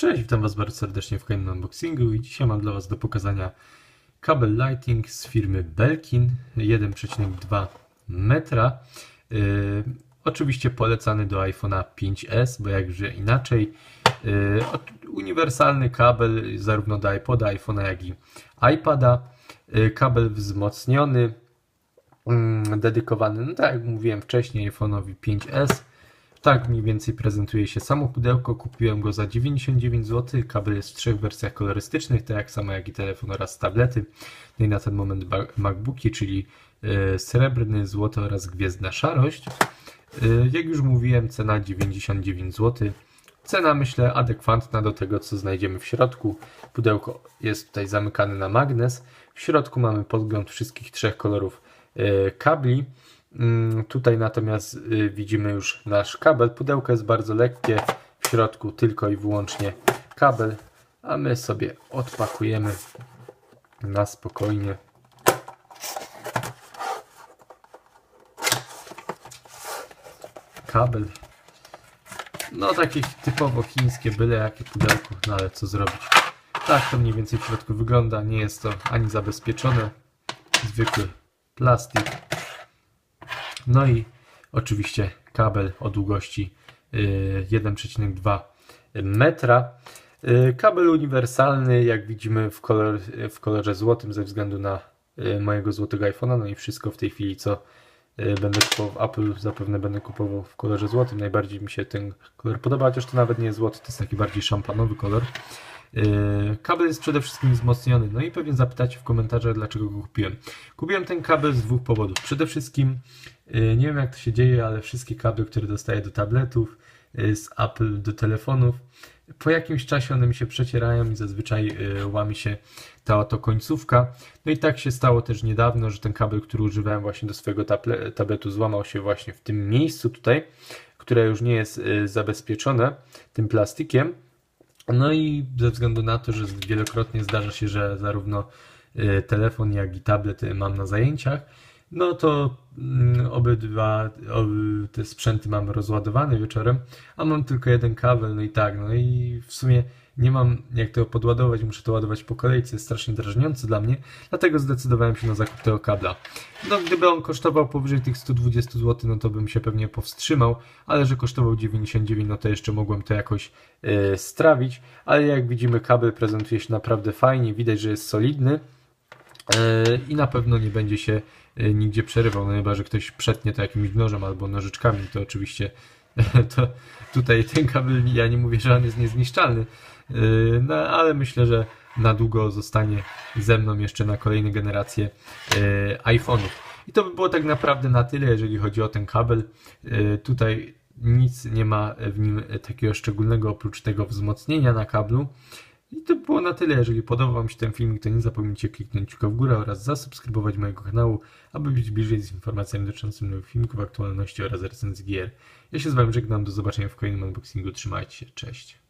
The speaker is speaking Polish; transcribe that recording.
Cześć, witam Was bardzo serdecznie w kolejnym unboxingu i dzisiaj mam dla Was do pokazania kabel Lighting z firmy Belkin 1,2 metra. Yy, oczywiście polecany do iPhone'a 5s, bo jakże inaczej. Yy, uniwersalny kabel zarówno do iPoda, iPhone'a, jak i iPada. Yy, kabel wzmocniony, yy, dedykowany, no tak jak mówiłem wcześniej, iPhone'owi 5s. Tak mniej więcej prezentuje się samo pudełko. Kupiłem go za 99 zł. Kabel jest w trzech wersjach kolorystycznych, tak samo jak i telefon oraz tablety. No i na ten moment MacBooki, czyli e, srebrny, złoty oraz gwiezdna szarość. E, jak już mówiłem, cena 99 zł. Cena myślę adekwatna do tego, co znajdziemy w środku. Pudełko jest tutaj zamykane na magnes. W środku mamy podgląd wszystkich trzech kolorów e, kabli. Mm, tutaj natomiast y, widzimy już nasz kabel. Pudełko jest bardzo lekkie, w środku tylko i wyłącznie kabel, a my sobie odpakujemy na spokojnie. Kabel. No takie typowo chińskie, byle jakie pudełko, no ale co zrobić. Tak to mniej więcej w środku wygląda. Nie jest to ani zabezpieczone. Zwykły plastik. No i oczywiście kabel o długości 1,2 y, metra. Y, kabel uniwersalny, jak widzimy w, kolor, w kolorze złotym ze względu na y, mojego złotego iPhone'a. No i wszystko w tej chwili, co będę kupował, Apple zapewne będę kupował w kolorze złotym. Najbardziej mi się ten kolor podoba, chociaż to nawet nie jest złoty, to jest taki bardziej szampanowy kolor. Yy, kabel jest przede wszystkim wzmocniony. No i pewnie zapytacie w komentarzach, dlaczego go kupiłem. Kupiłem ten kabel z dwóch powodów. Przede wszystkim, yy, nie wiem jak to się dzieje, ale wszystkie kable, które dostaję do tabletów, z Apple do telefonów, po jakimś czasie one mi się przecierają i zazwyczaj łami się ta oto końcówka. No i tak się stało też niedawno, że ten kabel, który używałem właśnie do swojego tabletu, złamał się właśnie w tym miejscu tutaj, które już nie jest zabezpieczone tym plastikiem. No i ze względu na to, że wielokrotnie zdarza się, że zarówno y, telefon, jak i tablet mam na zajęciach, no to mm, obydwa te sprzęty mamy rozładowane wieczorem, a mam tylko jeden kabel, no i tak, no i w sumie nie mam jak tego podładować, muszę to ładować po kolejce, jest strasznie drażniące dla mnie, dlatego zdecydowałem się na zakup tego kabla. No gdyby on kosztował powyżej tych 120 zł, no to bym się pewnie powstrzymał, ale że kosztował 99, no to jeszcze mogłem to jakoś yy, strawić, ale jak widzimy kabel prezentuje się naprawdę fajnie, widać, że jest solidny, i na pewno nie będzie się e, nigdzie przerywał, no chyba, że ktoś przetnie to jakimś nożem albo nożyczkami, to oczywiście to tutaj ten kabel, ja nie mówię, że on jest niezniszczalny, no ale myślę, że na długo zostanie ze mną jeszcze na kolejne generacje iPhone'ów. I to by było tak naprawdę na tyle, jeżeli chodzi o ten kabel. Tutaj nic nie ma w nim takiego szczególnego oprócz tego wzmocnienia na kablu. I to było na tyle. Jeżeli podobał Wam się ten filmik, to nie zapomnijcie kliknąć w górę oraz zasubskrybować mojego kanału, aby być bliżej z informacjami dotyczącymi nowych filmików, aktualności oraz recenzji gier. Ja się z Wami żegnam, do zobaczenia w kolejnym unboxingu, trzymajcie się, cześć.